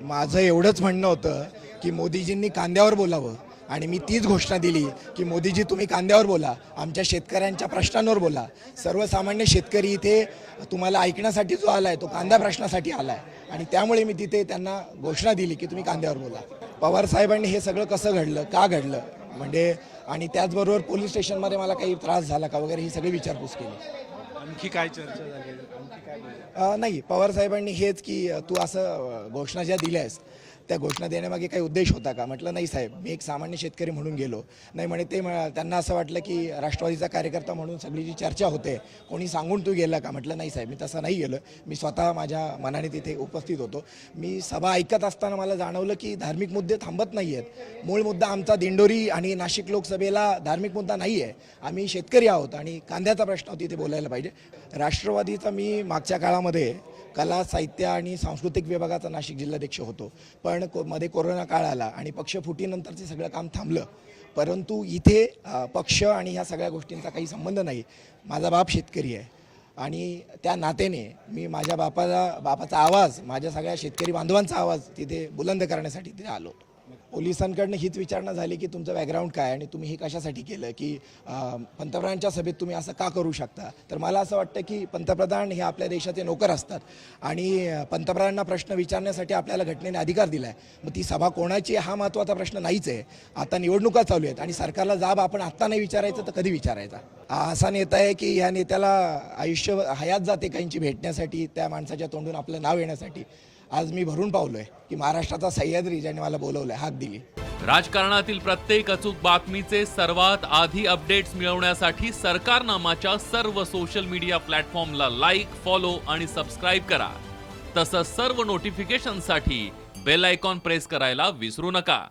माझं एवढंच म्हणणं होतं की मोदीजींनी कांद्यावर बोलावं. आणि मी तीच घोषणा दिली की मोदीजी तुम्ही कांद्यावर बोला आमच्या शेतकऱ्यांच्या प्रश्नांवर बोला. सर्वसामान्य शेतकरी इथे तुम्हाला ऐकण्यासाठी जो आला आहे तो कांदा प्रश्नासाठी आला आहे आणि त्यामुळे मी तिथे त्यांना घोषणा दिली की तुम्ही कांद्यावर बोला. पवार साहेबांनी हे सगळं कसं घडलं का घडलं? म्हणजे आणि त्याचबरोबर पोलीस स्टेशनमध्ये मला काही त्रास झाला का वगैरे ही सगळी विचारपूस केली. आणखी काय चर्चा झाली? आणखी काय नाही पवार साहेबांनी हेच की तू असं घोषणा ज्या दिल्या आहेस त्या घोषणा देण्यामागे काही उद्देश होता का? म्हटलं नाही साहेब मी एक सामान्य शेतकरी म्हणून गेलो. नाही म्हणे ते त्यांना असं वाटलं की राष्ट्रवादीचा कार्यकर्ता म्हणून सगळी जी चर्चा होते कोणी सांगून तू गेला का? म्हटलं नाही साहेब मी तसं नाही गेलो. मी स्वतः माझ्या मनाने तिथे उपस्थित होतो. मी सभा ऐकत असताना मला जाणवलं की धार्मिक मुद्दे थांबत नाही आहेत मूळ मुद्दा आमचा दिंडोरी आणि नाशिक लोकसभेला धार्मिक मुद्दा नाही आहे आम्ही शेतकरी आहोत आणि कांद्याचा प्रश्न तिथे बोलायला पाहिजे. राष्ट्रवादीचा मी मागच्या काळामध्ये कला साहित्य आणि सांस्कृतिक विभागाचा नाशिक जिल्हाध्यक्ष होतो. पण को मध्ये कोरोना काळ आला आणि पक्ष फुटीनंतरचे सगळं काम थांबलं. परंतु इथे पक्ष आणि ह्या सगळ्या गोष्टींचा काही संबंध नाही. माझा बाप शेतकरी आहे. आणि त्या नात्याने मी माझ्या बापाला बापाचा आवाज माझ्या सगळ्या शेतकरी बांधवांचा आवाज तिथे बुलंद करण्यासाठी तिथे आलो. पोलिसांकडनं हीच विचारणा झाली की तुमचं बॅकग्राऊंड काय आणि तुम्ही हे कशासाठी केलं की पंतप्रधानांच्या सभेत तुम्ही असं का करू शकता? तर मला असं वाटतं की पंतप्रधान हे आपल्या देशाचे नोकर असतात आणि पंतप्रधानांना प्रश्न विचारण्यासाठी आपल्याला घटनेने अधिकार दिला आहे मग ती सभा कोणाची हा महत्त्वाचा प्रश्न नाहीच आहे. आता निवडणुका चालू आहेत आणि सरकारला जाब आपण आत्ता नाही विचारायचं तर कधी विचारायचा? असा नेता आहे की ह्या नेत्याला आयुष्य हयात जाते काहींची भेटण्यासाठी त्या माणसाच्या तोंडून आपलं नाव येण्यासाठी. आज मी भरून पावलोय की महाराष्ट्राचा सह्याद्री ज्याने मला बोलवलंय हाक दिली. राजकारणातील प्रत्येक अचूक बातमीचे सर्वात आधी अपडेट्स मिळवण्यासाठी सरकारनामाच्या सर्व सोशल मीडिया प्लॅटफॉर्मला लाईक फॉलो आणि सबस्क्राईब करा. तसंच सर्व नोटिफिकेशनसाठी बेल आयकॉन प्रेस करायला विसरू नका.